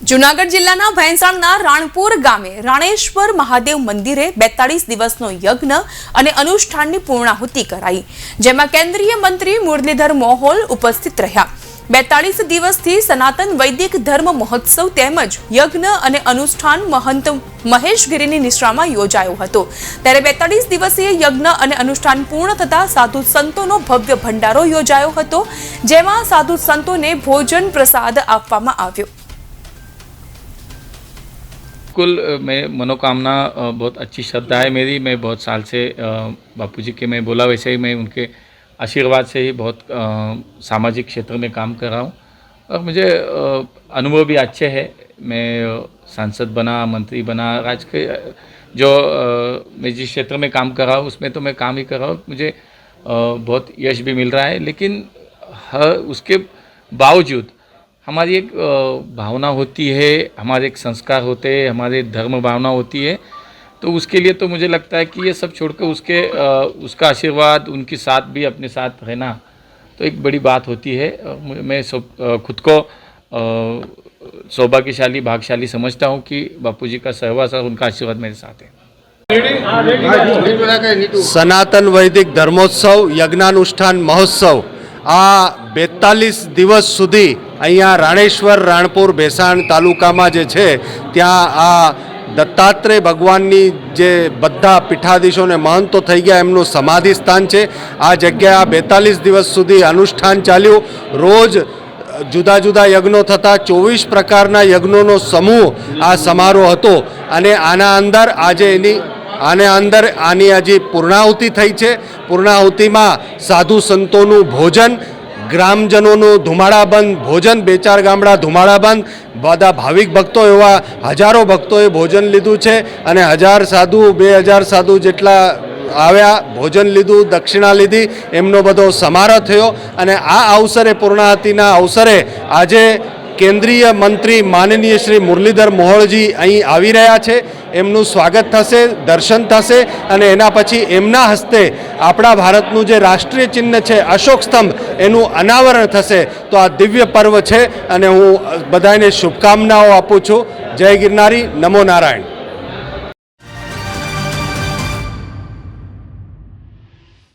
જુનાગઢ જિલ્લાના ભેંસાણના રાણપુર ગામે રાણેશ્વર મહાદેવ મંદિરે બેતાળીસ દિવસનો યજ્ઞ અને અનુષ્ઠાનની પૂર્ણાહુતિ કરાઈ, જેમાં કેન્દ્રીય મંત્રી મુરલીધર મોહોલ ઉપસ્થિત રહ્યા. બેતાળીસ દિવસથી સનાતન વૈદિક ધર્મ મહોત્સવ તેમજ યજ્ઞ અને અનુષ્ઠાન મહંત મહેશગીરીની નિશ્રામાં યોજાયો હતો. ત્યારે બેતાળીસ દિવસીય યજ્ઞ અને અનુષ્ઠાન પૂર્ણ થતા સાધુ સંતોનો ભવ્ય ભંડારો યોજાયો હતો, જેમાં સાધુ સંતોને ભોજન પ્રસાદ આપવામાં આવ્યો. बिल्कुल मैं मनोकामना बहुत अच्छी श्रद्धा है मेरी। मैं बहुत साल से बापू जी के मैं बोला वैसे ही मैं उनके आशीर्वाद से ही बहुत सामाजिक क्षेत्र में काम कर रहा हूँ। और मुझे अनुभव भी अच्छे हैं। मैं सांसद बना, मंत्री बना आज के जो मैं जिस क्षेत्र में काम कर रहा हूँ, उसमें तो मैं काम ही कर रहा हूँ। मुझे बहुत यश भी मिल रहा है। लेकिन हर उसके बावजूद हमारी एक भावना होती है, हमारे एक संस्कार होते हैं, हमारे धर्म भावना होती है। तो उसके लिए तो मुझे लगता है कि ये सब छोड़कर उसके उसका आशीर्वाद, उनके साथ भी अपने साथ रहना तो एक बड़ी बात होती है। मैं सब खुद को सौभाग्यशाली भागशाली समझता हूँ कि बापू का सहवास और उनका आशीर्वाद मेरे साथ है। सनातन वैदिक धर्मोत्सव, यज्ञानुष्ठान महोत्सव આ બેતાલીસ દિવસ સુધી અહીંયા રાણેશ્વર, રાણપુર, ભેસાણ તાલુકામાં જે છે, ત્યાં આ દત્તાત્રેય ભગવાનની જે બધા પીઠાધીશોને મહંતો થઈ ગયા, એમનું સમાધિ સ્થાન છે. આ જગ્યાએ બેતાલીસ દિવસ સુધી અનુષ્ઠાન ચાલ્યું. રોજ જુદા જુદા યજ્ઞો થતા, ચોવીસ પ્રકારના યજ્ઞોનો સમૂહ આ સમારોહ હતો. અને આના અંદર આજે એની આને અંદર આની હજી પૂર્ણાહુતિ થઈ છે. પૂર્ણાહુતિમાં સાધુ સંતોનું ભોજન, ગ્રામજનોનું ધુમાડાબંધ ભોજન, બે ચાર ગામડા ધુમાડાબંધ, બધા ભાવિક ભક્તો એવા હજારો ભક્તોએ ભોજન લીધું છે અને હજાર સાધુ, બે હજાર સાધુ જેટલા આવ્યા, ભોજન લીધું, દક્ષિણા લીધી, એમનો બધો સમારોહ થયો અને આ અવસરે પૂર્ણાહતીના અવસરે આજે કેન્દ્રીય મંત્રી માનનીય શ્રી મુરલીધર મોહોળજી અહીં આવી રહ્યા છે. એમનું સ્વાગત થશે, દર્શન થશે અને એના પછી એમના હસ્તે આપણા ભારતનું જે રાષ્ટ્રીય ચિહ્ન છે, અશોક સ્તંભ, એનું અનાવરણ થશે. તો આ દિવ્ય પર્વ છે અને હું બધાને શુભકામનાઓ આપું છું. જય ગિરનારી, નમો નારાયણ.